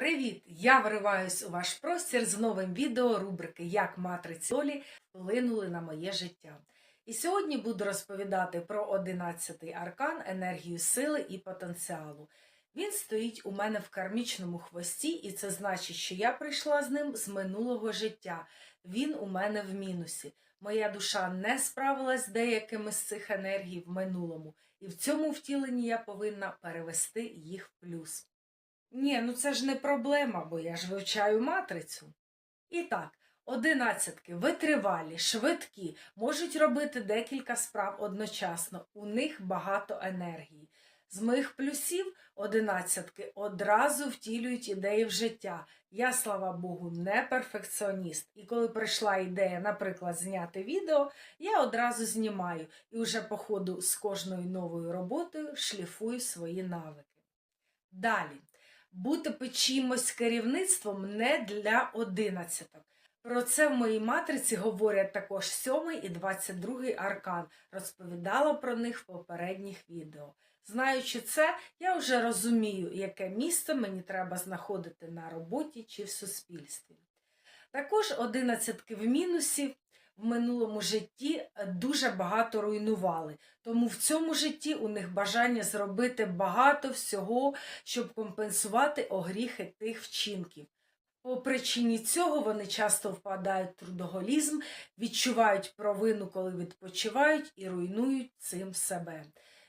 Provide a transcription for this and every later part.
Привіт! Я вриваюсь у ваш простір з новим відео рубрики Як матриці долі вплинули на моє життя. І сьогодні буду розповідати про 11-й аркан енергію сили і потенціалу. Він стоїть у мене в кармічному хвості, і це значить, що я прийшла з ним з минулого життя. Він у мене в мінусі. Моя душа не справилась з деякими з цих енергій в минулому, і в цьому втіленні я повинна перевести їх в плюс. Ні, ну це ж не проблема, бо я ж вивчаю матрицю. І так, одинадцятки витривалі, швидкі, можуть робити декілька справ одночасно. У них багато енергії. З моїх плюсів одинадцятки одразу втілюють ідеї в життя. Я, слава Богу, не перфекціоніст. І коли прийшла ідея, наприклад, зняти відео, я одразу знімаю і вже по ходу з кожною новою роботою шліфую свої навики. Далі бути чимось керівництвом не для одинадцяток. Про це в моїй матриці говорять також 7 і 22 аркан. Розповідала про них в попередніх відео. Знаючи це, я вже розумію, яке місце мені треба знаходити на роботі чи в суспільстві. Також одинадцятки в мінусі в минулому житті дуже багато руйнували. Тому в цьому житті у них бажання зробити багато всього, щоб компенсувати огріхи тих вчинків. По причині цього вони часто впадають в трудоголізм, відчувають провину, коли відпочивають і руйнують цим себе.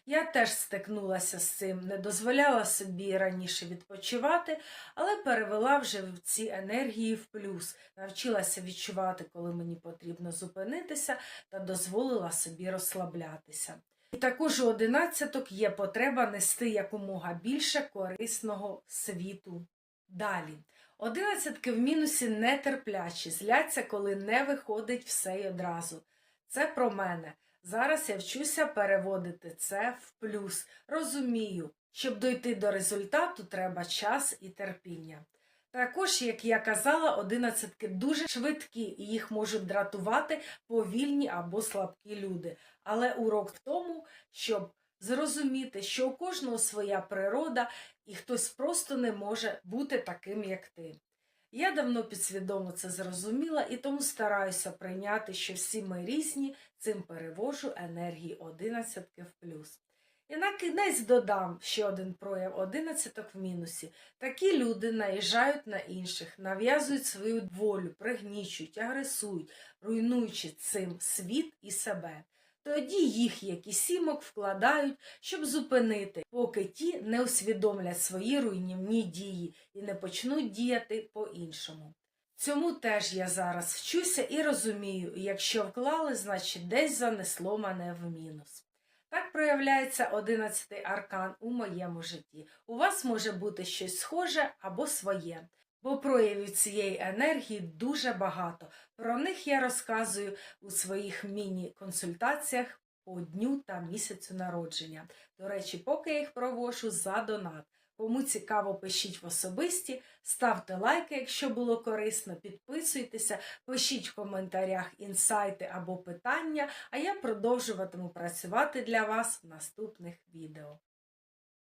Я теж стикнулася з цим, не дозволяла собі раніше відпочивати, але перевела вже в ці енергії в плюс, навчилася відчувати, коли мені потрібно зупинитися, та дозволила собі розслаблятися. І також у одинадцяток є потреба нести якомога більше корисного світу. Далі. Одинадцятки в мінусі нетерплячі, зляться, коли не виходить все й одразу. Це про мене. Зараз я вчуся переводити це в плюс. Розумію, щоб дойти до результату, треба час і терпіння. Також, як я казала, одинадцятки дуже швидкі і їх можуть дратувати повільні або слабкі люди. Але урок в тому, щоб зрозуміти, що у кожного своя природа, і хтось просто не може бути таким, як ти. Я давно підсвідомо це зрозуміла і тому стараюся прийняти, що всі ми різні, цим перевожу енергії одинадцятки в плюс. І на кінець додам ще один прояв одинадцяток в мінусі. Такі люди наїжджають на інших, нав'язують свою волю, пригнічують, агресують, руйнуючи цим світ і себе. Тоді їх, як і сімок, вкладають, щоб зупинити, поки ті не усвідомлять свої руйнівні дії і не почнуть діяти по-іншому. Цьому теж я зараз вчуся і розумію, якщо вклали, значить десь занесло мене в мінус. Так проявляється одинадцятий аркан у моєму житті. У вас може бути щось схоже або своє, бо проявів цієї енергії дуже багато. Про них я розказую у своїх міні-консультаціях по дню та місяцю народження. До речі, поки я їх провожу за донат. Кому цікаво, пишіть в особисті, ставте лайки, якщо було корисно, підписуйтеся, пишіть в коментарях інсайти або питання, а я продовжуватиму працювати для вас в наступних відео.